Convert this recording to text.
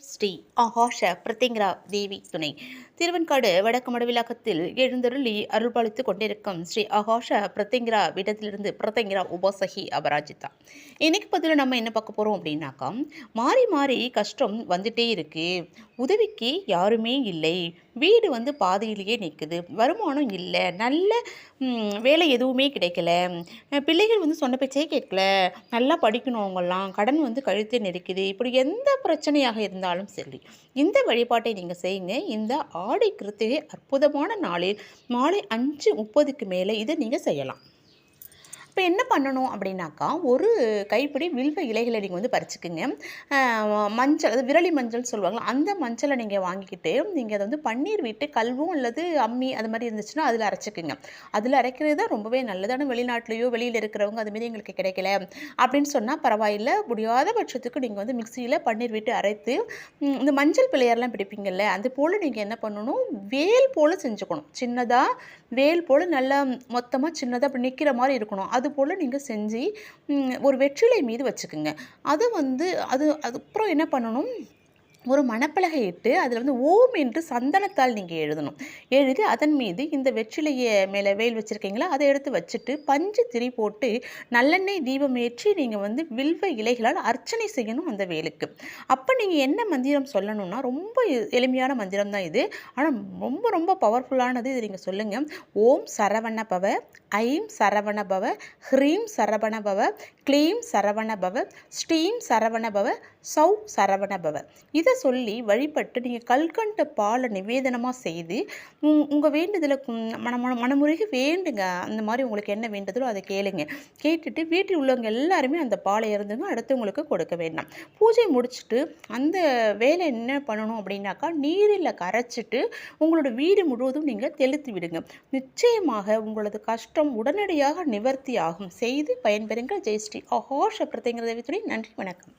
ஸ்ரீ ஆகாஷ பிரத்திங்கரா தேவி துணை. திருவெண்காடு வடக்கு மடவிலாக்கத்தில் எழுந்தருளி அருள்பாலித்து கொண்டிருக்கும் ஸ்ரீ ஆகாஷ பிரத்திங்கரா விடத்திலிருந்து பிரத்திங்கரா உபாசகி அபராஜிதா. இன்னைக்கு பதில் நம்ம என்ன பார்க்க போகிறோம் அப்படின்னாக்கா மாறி மாறி கஷ்டம் வந்துட்டே இருக்கு. உதவிக்கு யாருமே இல்லை. வீடு வந்து பாதியிலேயே நிற்குது வருமானம் இல்லை. நல்ல வேலை எதுவுமே கிடைக்கல. பிள்ளைகள் வந்து சொன்ன பேச்சே கேட்கல. நல்லா படிக்கணும் அவங்கெல்லாம். கடன் வந்து கழுத்து நெருக்குது. இப்படி எந்த பிரச்சனையாக இருந்தாலும் சரி இந்த வழிபாட்டை நீங்கள் செய்யுங்க. இந்த ஆடி கிருத்திகை அற்புதமான நாளில் மாலை அஞ்சு முப்பதுக்கு மேலே இதை நீங்கள் செய்யலாம். இப்போ என்ன பண்ணணும் அப்படின்னாக்கா ஒரு கைப்பிடி வில்வ இலைகளை நீங்கள் வந்து பறிச்சுக்குங்க. மஞ்சள் அது விரலி மஞ்சள் சொல்லுவாங்களா அந்த மஞ்சளை நீங்கள் வாங்கிக்கிட்டு நீங்கள் அதை வந்து பன்னீர் விட்டு கல்வும் அல்லது அம்மி அது மாதிரி இருந்துச்சுன்னா அதில் அரைச்சிக்குங்க. அதில் அரைக்கிறது தான் ரொம்பவே நல்லது. ஆனால் வெளிநாட்டிலையோ வெளியில் இருக்கிறவங்க அதுமாரி எங்களுக்கு கிடைக்கல. அப்படின்னு சொன்னால் பரவாயில்ல. முடியாத பட்சத்துக்கு நீங்கள் வந்து மிக்சியில் பன்னீர் விட்டு அரைத்து இந்த மஞ்சள் பிள்ளையாரெலாம் பிடிப்பீங்கல்ல அது போல் நீங்கள் என்ன பண்ணணும்? வேல் போல் செஞ்சுக்கணும். சின்னதாக வேல் போல் நல்லா மொத்தமாக சின்னதாக அப்படி நிற்கிற மாதிரி இருக்கணும். அது போல் நீங்கள் செஞ்சு ஒரு வெற்றிலை மீது வச்சுக்கோங்க. அதை வந்து அது அதுக்கப்புறம் என்ன பண்ணணும்? ஒரு மணப்பலகை இட்டு அதில் வந்து ஓம் என்று சந்தனத்தால் நீங்கள் எழுதணும். எழுதி அதன் மீது இந்த வெற்றிலையை மேலே வேல் வச்சுருக்கீங்களா? அதை எடுத்து வச்சுட்டு பஞ்சு திரி போட்டு நல்லெண்ணெய் தீபம் ஏற்றி நீங்கள் வந்து வில்வ இலைகளால் அர்ச்சனை செய்யணும் அந்த வேலுக்கு. அப்போ நீங்கள் என்ன மந்திரம் சொல்லணும்னா ரொம்ப எளிமையான மந்திரம் தான் இது. ஆனால் ரொம்ப ரொம்ப பவர்ஃபுல்லானது இது நீங்கள் சொல்லுங்கள் ஓம் சரவண பவ ஐம் சரவண பவ ஹ்ரீம் சரவண பவ க்ளீம் சரவண பவ ஸ்டீம் சரவண பவ சௌ சரவண பவ. இதை சொல்லி வழிபட்டு நீங்கள் கல்கண்ட பாலை நிவேதனமாக செய்து உங்கள் வேண்டுதலை மன மன வேண்டுங்க. அந்த மாதிரி உங்களுக்கு என்ன வேண்டுதலோ அதை கேளுங்க. கேட்டுட்டு வீட்டில் உள்ளவங்க எல்லாருமே அந்த பாலை இருந்துங்க அடுத்தவங்களுக்கு கொடுக்க வேண்டாம். பூஜை முடிச்சுட்டு அந்த வேலை என்ன பண்ணணும் அப்படின்னாக்கா நீரில் கரைச்சிட்டு உங்களோட வீடு முழுவதும் நீங்கள் தெளித்து விடுங்க. நிச்சயமாக உங்களது கஷ்டம் உடனடியாக நிவர்த்தி ஆகும். செய்து பயன்பெறுங்கள். ஜெயஸ்ரீ அஹோஷ பிரத்திங்கிறத நன்றி வணக்கம்.